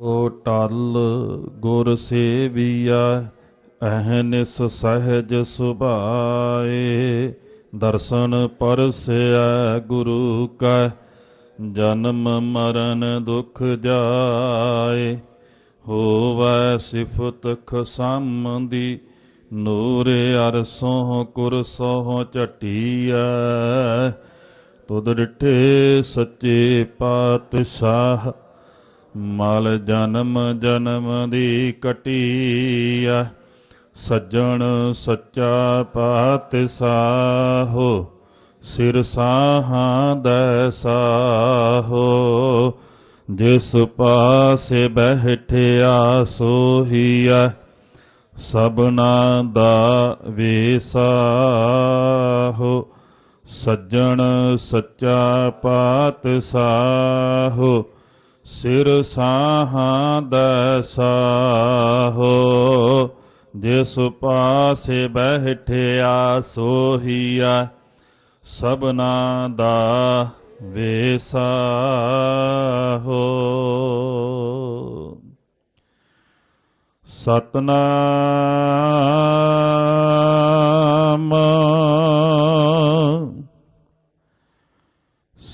ਓ ਟਲ ਗੁਰ ਸੇਵੀਆ ਅਹਨਿਸ ਸਹਿਜ ਸੁਭਾਏ। ਦਰਸ਼ਨ ਪਰਸੈ ਗੁਰੂ ਕੈ, ਜਨਮ ਮਰਨ ਦੁਖ ਜਾਏ। ਹੋਵੈ ਸਿਫਤ ਖਸੰਦੀ ਨੂਰ ਅਰਸੋਂ ਕੁਰਸੋਂ ਝਟੀਐ। ਤੁਧ ਡਿਠੇ ਸੱਚੇ ਪਾਤਸ਼ਾਹ ਮਲ ਜਨਮ ਜਨਮ ਦੀ ਕਟੀਆ, ਸੱਜਣ ਸੱਚਾ ਪਾਤਸ਼ਾਹੋ, ਸਿਰ ਸਾਹਾਂ ਦੈ ਸਾਹੋ, ਜਿਸ ਪਾਸੇ ਬਹਿਠਿਆ ਸੋਹੀਆ, ਸਭਨਾ ਦਾ ਵੇਸਾਹੋ, ਸੱਜਣ ਸੱਚਾ ਪਾਤਸ਼ਾਹੋ ਸਿਰ ਸਾਹਾਂ ਦਸਾਹੋ ਜਿਸ ਪਾਸੇ ਬਹਿਠਿਆ ਸੋਹੀਆ ਸਭਨਾ ਦਾ ਵੇਸਾਹੋ। ਸਤਨਾਮ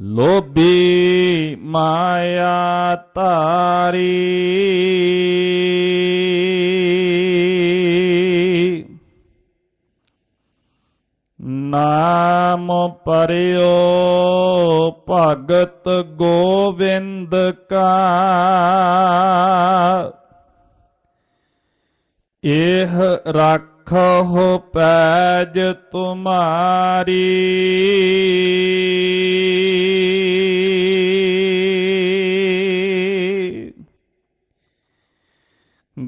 ਲੋਭੀ ਮਾਇਆ ਤਾਰੀ। ਨਾਮ ਪਰਿਓ ਭਗਤ ਗੋਵਿੰਦ ਕਾ। ਇਹ ਰੱਖੋ ਪੈਜ ਤੁਮਾਰੀ।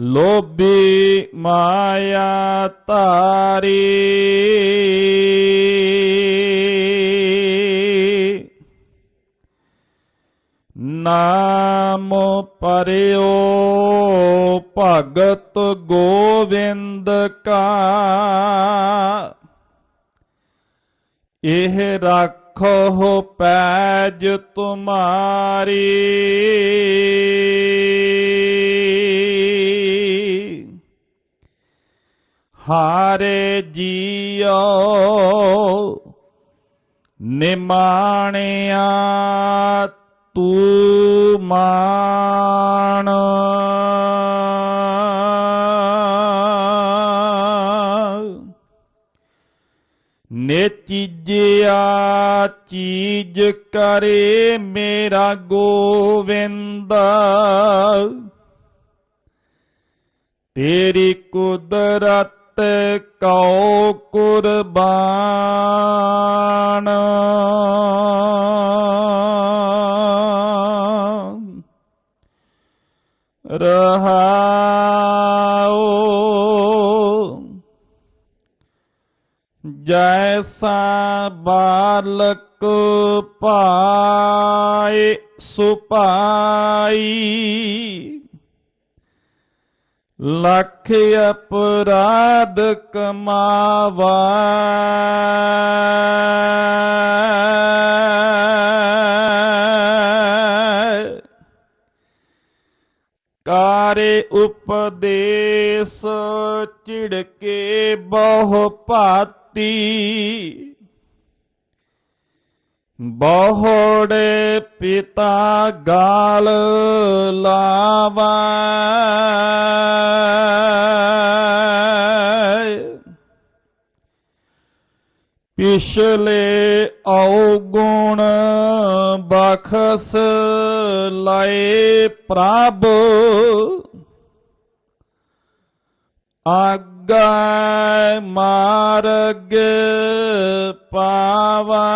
ਲੋਭੀ ਮਾਇਆ ਤਾਰੀ। ਨਾਮ ਪਰਿਓ ਭਗਤ ਗੋਵਿੰਦ ਕਾ। ਇਹ ਰੱਖੋ ਪੈਜ ਤੁਮਾਰੀ। ਹਾਰੇ ਜੀਓ ਨਿਮਾਣਿਆ ਤੂੰ ਮਾਣ। ਨੇ ਚੀਜਿਆ ਚੀਜ ਕਰੇ ਮੇਰਾ ਗੋਵਿੰਦ। ਤੇਰੀ ਕੁਦਰਤ ਕਉ ਕੁਰਬਾਨ। ਰਹਾਉ ਜੈਸਾ ਬਾਲਕ ਪਾਏ ਸੁਪਾਈ। ਲੱਖ ਅਪਰਾਧ ਕਮਾਵਾ। ਕਾਰੇ ਉਪਦੇਸ ਚਿੜਕੇ ਬਹੁ ਭਾਤੀ। ਬਹੁੜੇ ਪਿਤਾ ਗਾਲ ਲਾਵਾ। ਪਿਛਲੇ ਔਗੁਣ ਬਖਸ ਲਏ ਪ੍ਰਭ। ਆਗਾ ਮਾਰਗ ਪਾਵਾ।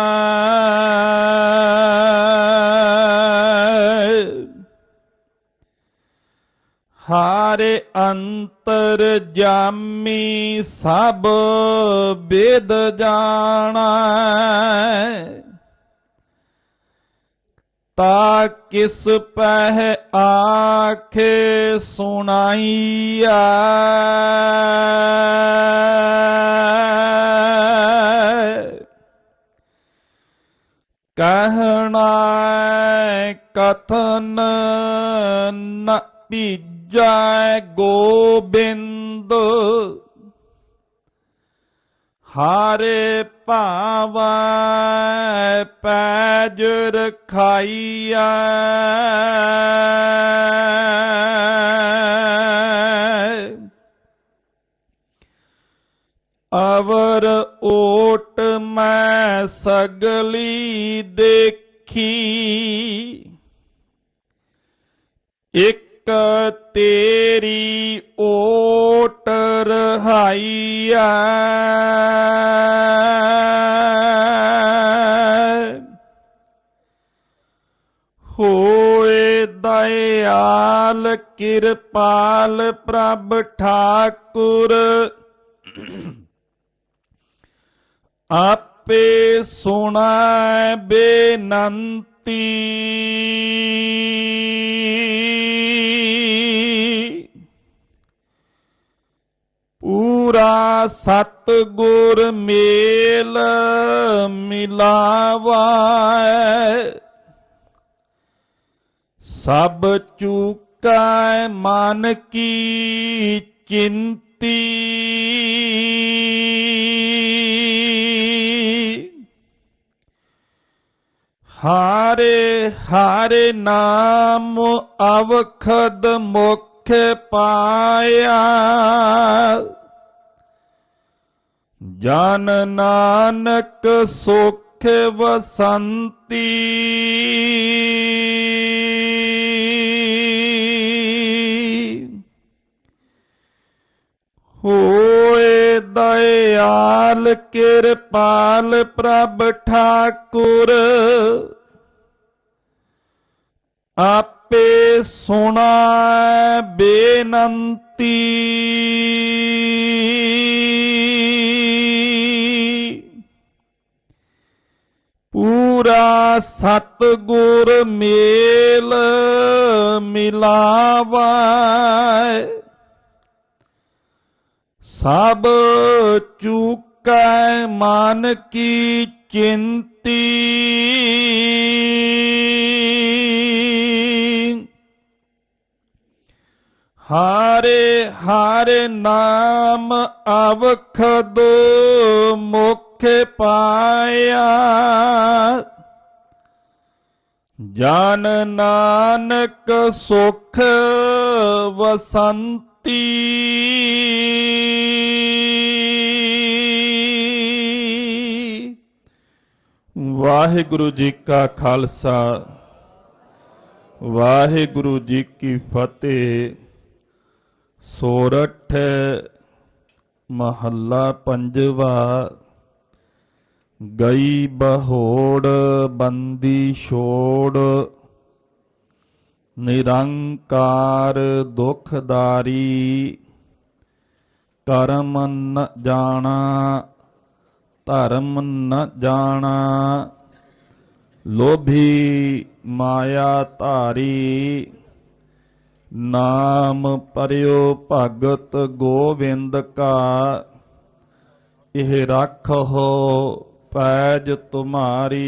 ਹਾਰੇ ਅੰਤਰ ਜਾਮੀ ਸਭ ਬੇਦ ਜਾਣਾ। ਤਾ ਕਿਸ ਪਹਿ ਆਖੇ ਸੁਣਾਈਆ ਕਹਿਣਾ ਕਥਨ ਨ ਜੈ ਗੋਬਿੰਦ। ਹਾਰੇ ਭਾਵੈ ਪੈਜ ਰਖਾਈਆ ਅਵਰ ਓਟ ਮੈਂ ਸਗਲੀ ਦੇਖੀ। ਓਟ ਹੋਏ ਦਇਆਲ ਕਿਰਪਾਲ ਪ੍ਰਭ ਠਾਕੁਰ। ਆਪੇ ਸੁਣਾ ਬੇਨੰਤੀ। ਪੂਰਾ ਸਤ ਗੁਰ ਮੇਲ ਮਿਲਾਵਾ ਸਭ ਚੂਕੈ ਮਨ ਕੀ ਚਿੰਤੀ। ਹਾਰੇ ਹਾਰੇ ਨਾਮ ਅਵਖਦ ਮੁਖ ਪਾਇਆ। ਜਨ ਨਾਨਕ ਸੁਖ ਵਸੰਤੀ। ਹੋਏ ਦਇਆਲ ਕਿਰਪਾਲ ਪ੍ਰਭ ਠਾਕੁਰ। ਆਪੇ ਸੁਣਾ ਬੇਨੰਤੀ। ਪੂਰਾ ਸਤ ਗੁਰ ਮੇਲ ਮਿਲਾਵਾ। ਸਭ ਚੂਕੈ ਮਨ ਕੀ ਚਿੰਤੀ। ਹਾਰੇ ਹਾਰੇ ਨਾਮ ਅਵਖਦ ਮੁਖ ਪਾਇਆ ਜਨ ਨਾਨਕ ਸੁਖ ਵਸੰਤੀ ਵਾਹਿਗੁਰੂ ਜੀ ਕਾ ਖਾਲਸਾ ਵਾਹਿਗੁਰੂ ਜੀ ਕੀ ਫਤਿਹ ਸੋਰਠ ਮਹੱਲਾ ਪੰਜਵਾ ਗਈ ਬਹੋੜ ਬੰਦੀ ਛੋੜ, ਨਿਰੰਕਾਰ ਦੁਖਦਾਰੀ, ਕਰਮ ਨ ਜਾਣਾ, ਧਰਮ ਨ ਜਾਣਾ, ਲੋਭੀ ਮਾਇਆ ਧਾਰੀ, ਨਾਮ ਪਰਿਓ ਭਗਤ ਗੋਵਿੰਦ ਕਾ, ਇਹ ਰੱਖੋ ਪੈਜ ਤੁਮਾਰੀ